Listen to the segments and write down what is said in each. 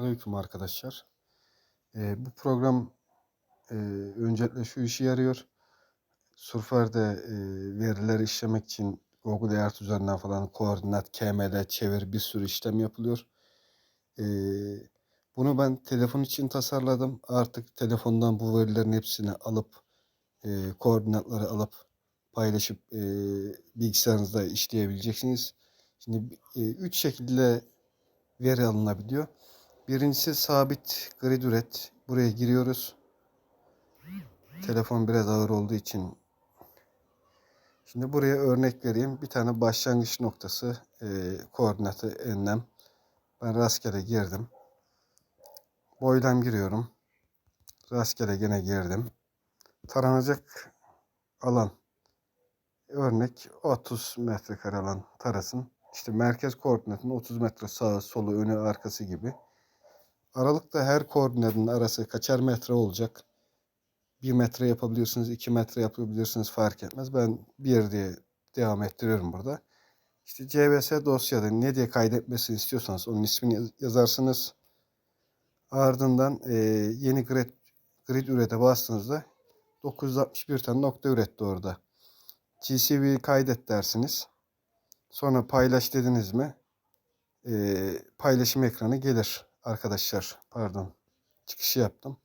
Aleyküm arkadaşlar. Ee, bu program e, öncelikle şu işe yarıyor. Surfer'de e, verileri işlemek için Google Earth üzerinden falan koordinat, KML, çevir bir sürü işlem yapılıyor. Ee, bunu ben telefon için tasarladım. Artık telefondan bu verilerin hepsini alıp e, koordinatları alıp paylaşıp e, bilgisayarınızda işleyebileceksiniz. Şimdi e, üç şekilde veri alınabiliyor. Birincisi sabit grid üret. Buraya giriyoruz. Telefon biraz ağır olduğu için. Şimdi buraya örnek vereyim. Bir tane başlangıç noktası e, koordinatı enlem. Ben rastgele girdim. Boylam giriyorum. Rastgele gene girdim. Taranacak alan. Örnek 30 metrekare alan tarasın. İşte merkez koordinatının 30 metre sağı, solu, önü, arkası gibi. Aralıkta her koordinatın arası kaçar metre olacak. 1 metre yapabilirsiniz, 2 metre yapabilirsiniz fark etmez. Ben 1 diye devam ettiriyorum burada. İşte CVS dosyada ne diye kaydetmesini istiyorsanız onun ismini yaz- yazarsınız. Ardından e, yeni grid, grid ürete bastığınızda 961 tane nokta üretti orada. GCV'yi kaydet dersiniz. Sonra paylaş dediniz mi? e, paylaşım ekranı gelir arkadaşlar. Pardon. Çıkışı yaptım.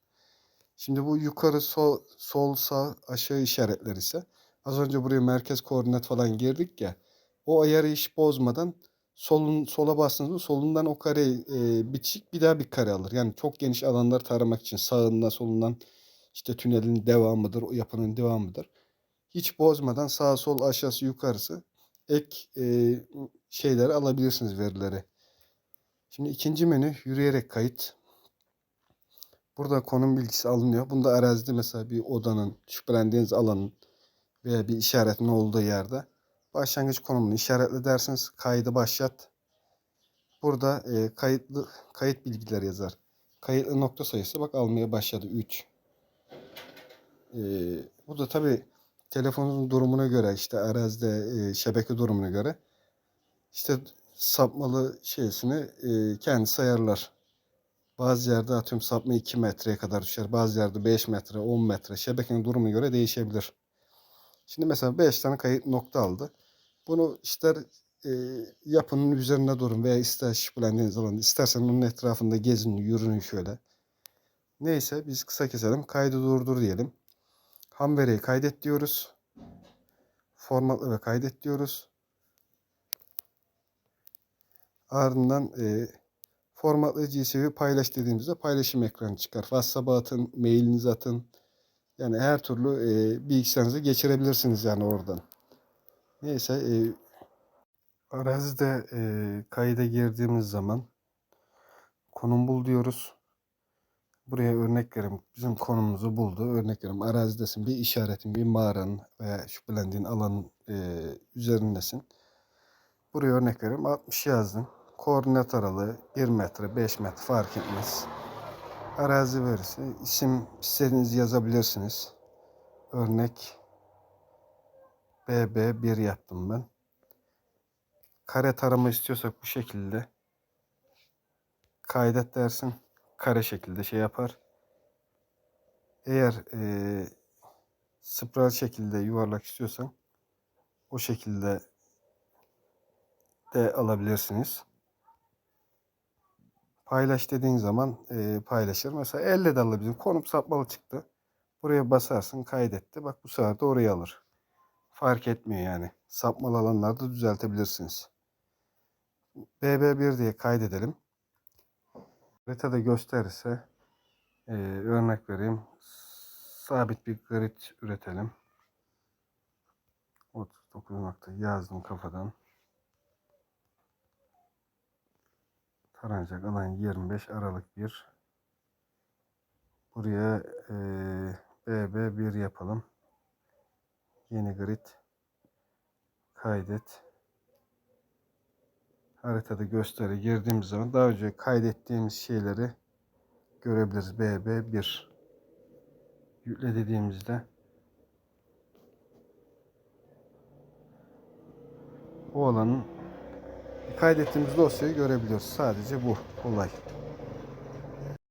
Şimdi bu yukarı sol, sol sağ aşağı işaretler ise az önce buraya merkez koordinat falan girdik ya. O ayarı hiç bozmadan solun sola bastığınızda solundan o kare e, bitişik bir daha bir kare alır. Yani çok geniş alanları taramak için sağından solundan işte tünelin devamıdır, o yapının devamıdır. Hiç bozmadan sağ sol aşağısı yukarısı ek e, şeyleri alabilirsiniz verileri. Şimdi ikinci menü yürüyerek kayıt. Burada konum bilgisi alınıyor. Bunda arazide mesela bir odanın, şüphelendiğiniz alanın veya bir işaretin olduğu yerde başlangıç konumunu işaretle dersiniz. Kaydı başlat. Burada e, kayıtlı kayıt bilgileri yazar. Kayıtlı nokta sayısı bak almaya başladı 3. E, bu da tabi telefonun durumuna göre işte arazide e, şebeke durumuna göre işte sapmalı şeysini e, kendisi ayarlar. Bazı yerde atıyorum sapma 2 metreye kadar düşer. Bazı yerde 5 metre, 10 metre. Şebekenin durumuna göre değişebilir. Şimdi mesela 5 tane kayıt nokta aldı. Bunu ister e, yapının üzerine durun veya ister şüphelendiğiniz zaman istersen onun etrafında gezin, yürünün şöyle. Neyse biz kısa keselim. Kaydı durdur diyelim. Ham veriyi kaydet diyoruz. Formatla ve kaydet diyoruz. Ardından e, formatlı GCV paylaş dediğimizde paylaşım ekranı çıkar. WhatsApp'a atın, mailinizi atın. Yani her türlü e, bilgisayarınızı geçirebilirsiniz yani oradan. Neyse e, arazide e, kayda girdiğimiz zaman konum bul diyoruz. Buraya örnek verim. Bizim konumumuzu buldu. Örnek verim. Arazidesin. Bir işaretin, bir mağaranın veya şüphelendiğin alanın e, üzerindesin. Buraya örnek veriyorum. 60 yazdım. Koordinat aralığı 1 metre, 5 metre fark etmez. Arazi verisi, isim istediğiniz yazabilirsiniz. Örnek BB1 yaptım ben. Kare tarama istiyorsak bu şekilde kaydet dersin. Kare şekilde şey yapar. Eğer e, spiral şekilde yuvarlak istiyorsan o şekilde de alabilirsiniz. Paylaş dediğin zaman e, paylaşır. Mesela elle de alabilir. Konum sapmalı çıktı. Buraya basarsın kaydetti. Bak bu sefer de oraya alır. Fark etmiyor yani. Sapmalı alanlarda düzeltebilirsiniz. BB1 diye kaydedelim. Haritada gösterirse e, örnek vereyim. Sabit bir grid üretelim. 39 nokta yazdım kafadan. Taranacak alan 25 Aralık 1. Buraya e, BB1 yapalım. Yeni grid. Kaydet. Haritada gösteri girdiğimiz zaman daha önce kaydettiğimiz şeyleri görebiliriz. BB1 yükle dediğimizde o alanın kaydettiğimiz dosyayı görebiliyoruz. Sadece bu olay.